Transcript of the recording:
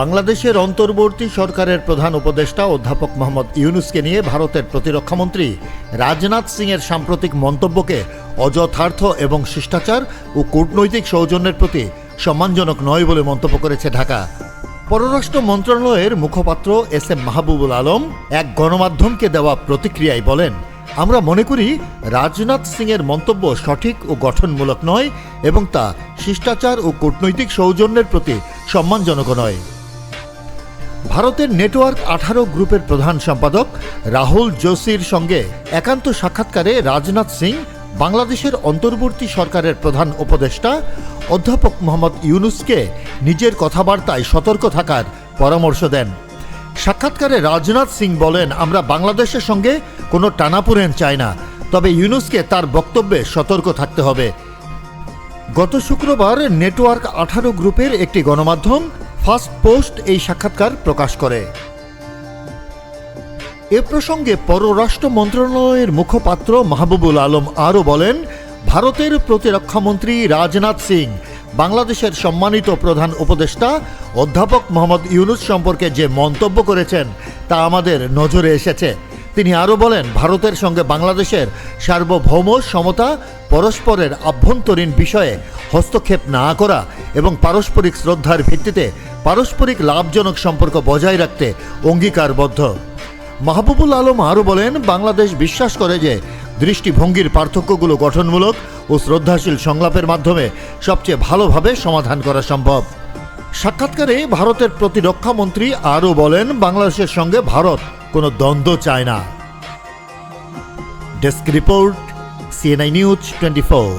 বাংলাদেশের অন্তর্বর্তী সরকারের প্রধান উপদেষ্টা অধ্যাপক মোহাম্মদ ইউনুসকে নিয়ে ভারতের প্রতিরক্ষামন্ত্রী রাজনাথ সিংয়ের সাম্প্রতিক মন্তব্যকে অযথার্থ এবং শিষ্টাচার ও কূটনৈতিক সৌজন্যের প্রতি সম্মানজনক নয় বলে মন্তব্য করেছে ঢাকা। পররাষ্ট্র মন্ত্রণালয়ের মুখপাত্র এস এম মাহবুবুল আলম এক গণমাধ্যমকে দেওয়া প্রতিক্রিয়ায় বলেন, আমরা মনে করি রাজনাথ সিংয়ের মন্তব্য সঠিক ও গঠনমূলক নয় এবং তা শিষ্টাচার ও কূটনৈতিক সৌজন্যের প্রতি সম্মানজনক নয়। ভারতের নেটওয়ার্ক আঠারো গ্রুপের প্রধান সম্পাদক রাহুল জোশীর সঙ্গে একান্ত সাক্ষাৎকারে রাজনাথ সিং, বাংলাদেশের অন্তর্বর্তী সরকারের প্রধান উপদেষ্টা অধ্যাপক মোহাম্মদ ইউনুসকে নিজের কথাবার্তায় সতর্ক থাকার পরামর্শ দেন। সাক্ষাৎকারে রাজনাথ সিং বলেন, আমরা বাংলাদেশের সঙ্গে কোনো টানাপুরেন চাই না, তবে ইউনুসকে তার বক্তব্যে সতর্ক থাকতে হবে। গত শুক্রবার নেটওয়ার্ক আঠারো গ্রুপের একটি গণমাধ্যম ফার্স্ট পোস্ট এই সাক্ষাৎকার প্রকাশ করে। এ প্রসঙ্গে পররাষ্ট্র মন্ত্রণালয়ের মুখপাত্র মাহবুবুল আলম আরও বলেন, ভারতের প্রতিরক্ষামন্ত্রী রাজনাথ সিং, বাংলাদেশের সম্মানিত প্রধান উপদেষ্টা অধ্যাপক মোহাম্মদ ইউনুস সম্পর্কে যে মন্তব্য করেছেন তা আমাদের নজরে এসেছে। তিনি আরও বলেন, ভারতের সঙ্গে বাংলাদেশের সার্বভৌম সমতা পরস্পরের আভ্যন্তরীণ বিষয়ে হস্তক্ষেপ না করা এবং পারস্পরিক শ্রদ্ধার ভিত্তিতে পারস্পরিক লাভজনক সম্পর্ক বজায় রাখতে অঙ্গীকারবদ্ধ। মাহবুবুল আলম আরও বলেন, বাংলাদেশ বিশ্বাস করে যে দৃষ্টিভঙ্গির পার্থক্যগুলো গঠনমূলক ও শ্রদ্ধাশীল সংলাপের মাধ্যমে সবচেয়ে ভালোভাবে সমাধান করা সম্ভব। সাক্ষাৎকারে ভারতের প্রতিরক্ষা মন্ত্রী আরও বলেন, বাংলাদেশের সঙ্গে ভারত কোনো দ্বন্দ্ব চায় না। Desk report CNI news twenty four